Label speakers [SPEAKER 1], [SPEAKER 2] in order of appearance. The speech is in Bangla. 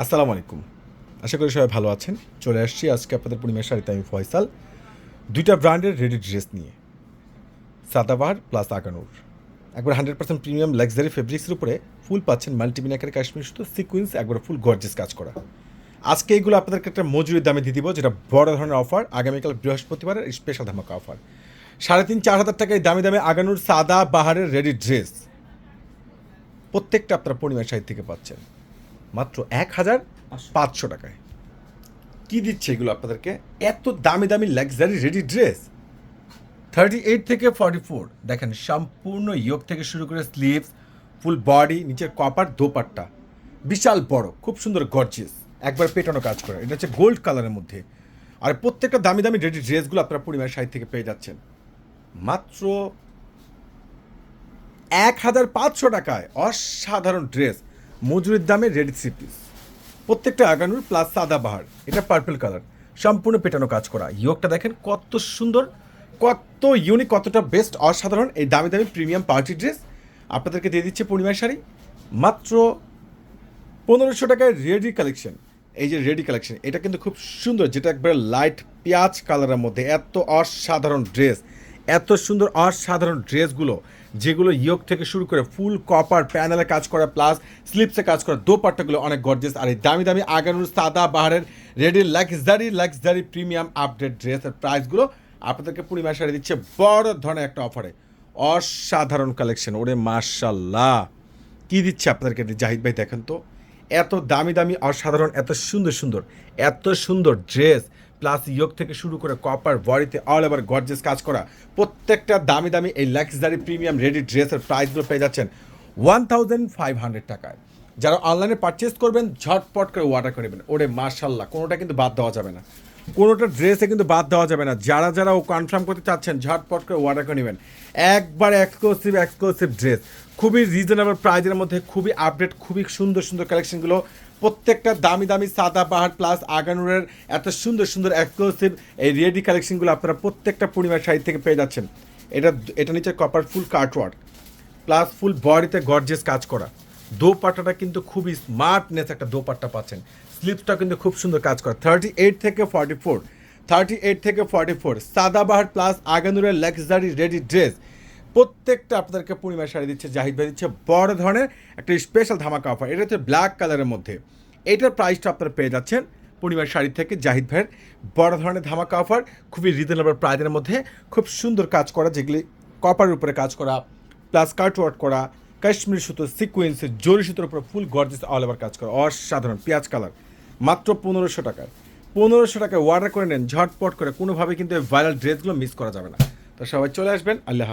[SPEAKER 1] আসসালামু আলাইকুম। আশা করি সবাই ভালো আছেন। চলে আসছি আজকে আপনাদের পূর্ণিমার শাড়িতে আমি ফয়সাল। দুইটা ব্র্যান্ডের রেডি ড্রেস নিয়ে। সাদাবাহার প্লাস আগানুর। একবার হান্ড্রেড পার্সেন্ট প্রিমিয়াম লাক্সারি ফেব্রিক্সের উপরে ফুল পাচ্ছেন মাল্টিমিনাকের কাশ্মীর শুধু সিকুয়েন্স একবার ফুল গর্জেস কাজ করা। আজকে এইগুলো আপনাদেরকে একটা মজুরির দামে দিয়ে দিব, যেটা বড় ধরনের অফার আগামীকাল বৃহস্পতিবারের স্পেশাল ধামাকা অফার সাড়ে তিন, চার হাজার টাকায় দামি দামে আগানুর সাদা বাহারের রেডি ড্রেস। প্রত্যেকটা আপনারা পূর্ণিমা শাড়ি থেকে পাচ্ছেন। মাত্র এক হাজার পাঁচশো। টাকায়। কি দিচ্ছে এগুলো আপনাদেরকে? এত দামি দামি luxury ready dress thirty eight থেকে ফর্টি ফোর দেখেন সম্পূর্ণ ইয়োগ থেকে শুরু করে স্লিভস ফুল বডি নিচের কপার দোপাট্টা। বিশাল বড় খুব সুন্দর গর্জিয়াস একবার পেটানো কাজ করে। এটা হচ্ছে গোল্ড কালারের মধ্যে। আর প্রত্যেকটা দামি দামি রেডি ড্রেসগুলো আপনারা পরিমাণের সাইড থেকে পেয়ে যাচ্ছেন। মাত্র এক হাজার পাঁচশো টাকায় অসাধারণ ড্রেস মজুরির দামে রেডি পিস। প্রত্যেকটা আগানুর প্লাস সাদা বাহার। এটা পার্পল কালার সম্পূর্ণ পেটানো কাজ করা। ইয়োগটা দেখেন কত সুন্দর, কত ইউনিক কতটা বেস্ট অসাধারণ। এই দামি দামি প্রিমিয়াম পার্টি ড্রেস আপনাদেরকে দিয়ে দিচ্ছে পূর্ণিমার শাড়ি। মাত্র পনেরোশো টাকায় রেডি কালেকশন এই যে রেডি কালেকশন এটা কিন্তু খুব সুন্দর, যেটা একবারে লাইট পেঁয়াজ কালারের মধ্যে। এত অসাধারণ ড্রেস এত সুন্দর অসাধারণ ড্রেসগুলো, যেগুলো ইয়োগ থেকে শুরু করে ফুল কপার প্যানেলে কাজ করা, প্লাস স্লিপসে কাজ করা, দোপাট্টাগুলো অনেক গর্জেস আর এই দামি দামি আগানুর সাদা বাহারের ready luxury luxury premium update ড্রেসের প্রাইসগুলো আপনাদেরকে পূর্ণিমা শাড়ি দিচ্ছে বড় ধরনের একটা অফারে অসাধারণ কালেকশন ওরে মার্শাল্লাহ কি দিচ্ছে আপনাদেরকে জাহিদ ভাই, দেখেন তো। এত দামি দামি, অসাধারণ, এত সুন্দর সুন্দর, এত সুন্দর ড্রেস প্লাস ইয়োগ থেকে শুরু করে কপার বডিতে অল ওভার গর্জেস কাজ করা। প্রত্যেকটা দামি দামি এই লাক্সারি প্রিমিয়াম রেডি ড্রেসের প্রাইসগুলো পেয়ে যাচ্ছেন ওয়ান থাউজেন্ড ফাইভ হান্ড্রেড টাকায়। যারা অনলাইনে পারচেস করবেন, ঝটপট করে অর্ডার করে নেবেন। ওরে মার্শাল্লাহ কোনোটা কিন্তু বাদ দেওয়া যাবে না। কোনোটা ড্রেসে কিন্তু বাদ দেওয়া যাবে না। যারা যারা ও কনফার্ম করতে চাচ্ছেন, ঝটপট করে অর্ডার করে নেবেন। একবার এক্সক্লুসিভ এক্সক্লুসিভ ড্রেস খুবই রিজনেবল প্রাইজের মধ্যে, খুবই আপডেট খুবই সুন্দর সুন্দর কালেকশনগুলো প্রত্যেকটা দামি দামি সাদা পাহাড় প্লাস আগানুরের এত সুন্দর সুন্দর এক্সক্লুসিভ এই রেডি কালেকশনগুলো আপনারা প্রত্যেকটা পূর্ণিমার শাড়ি থেকে পেয়ে যাচ্ছেন। এটা এটা নিচে copper full cutwork plus full বডিতে গর্জেস কাজ করা। দোপাট্টাটা কিন্তু খুবই স্মার্টনেস একটা দোপাট্টা পাচ্ছেন। স্লিপসটা কিন্তু খুব সুন্দর কাজ করে। থার্টি এইট থেকে ফর্টি ফোর থার্টি এইট থেকে ফর্টি ফোর সাদাবাহার প্লাস আগানুরের লাক্সারি রেডি ড্রেস প্রত্যেকটা আপনাদেরকে পূর্ণিমা শাড়ি দিচ্ছে, জাহিদ ভাই দিচ্ছে, বড় ধরনের একটা স্পেশাল ধামাকা অফার এটা হচ্ছে ব্ল্যাক কালারের মধ্যে। এটার প্রাইসটা আপনারা পেয়ে যাচ্ছেন পূর্ণিমার শাড়ি থেকে জাহিদ ভাইয়ের বড় ধরনের ধামাকা অফার খুবই রিজনেবল প্রাইজের মধ্যে। খুব সুন্দর কাজ করা, যেগুলি কপারের উপরে কাজ করা প্লাস কাট ওয়ার্ক করা, কাশ্মীর সুতো সিকুয়েন্স জরি সুতোর উপরে ফুল গর্জেস অল ওভার কাজ করা, অসাধারণ, পেঁয়াজ কালার মাত্র পনেরোশো টাকায়। পনেরোশো টাকায় অর্ডার করে নেন, ঝটপট করে, কোনোভাবে কিন্তু ভাইরাল ড্রেসগুলো মিস করা যাবে না। তো সবাই চলে আসবেন, আল্লাহ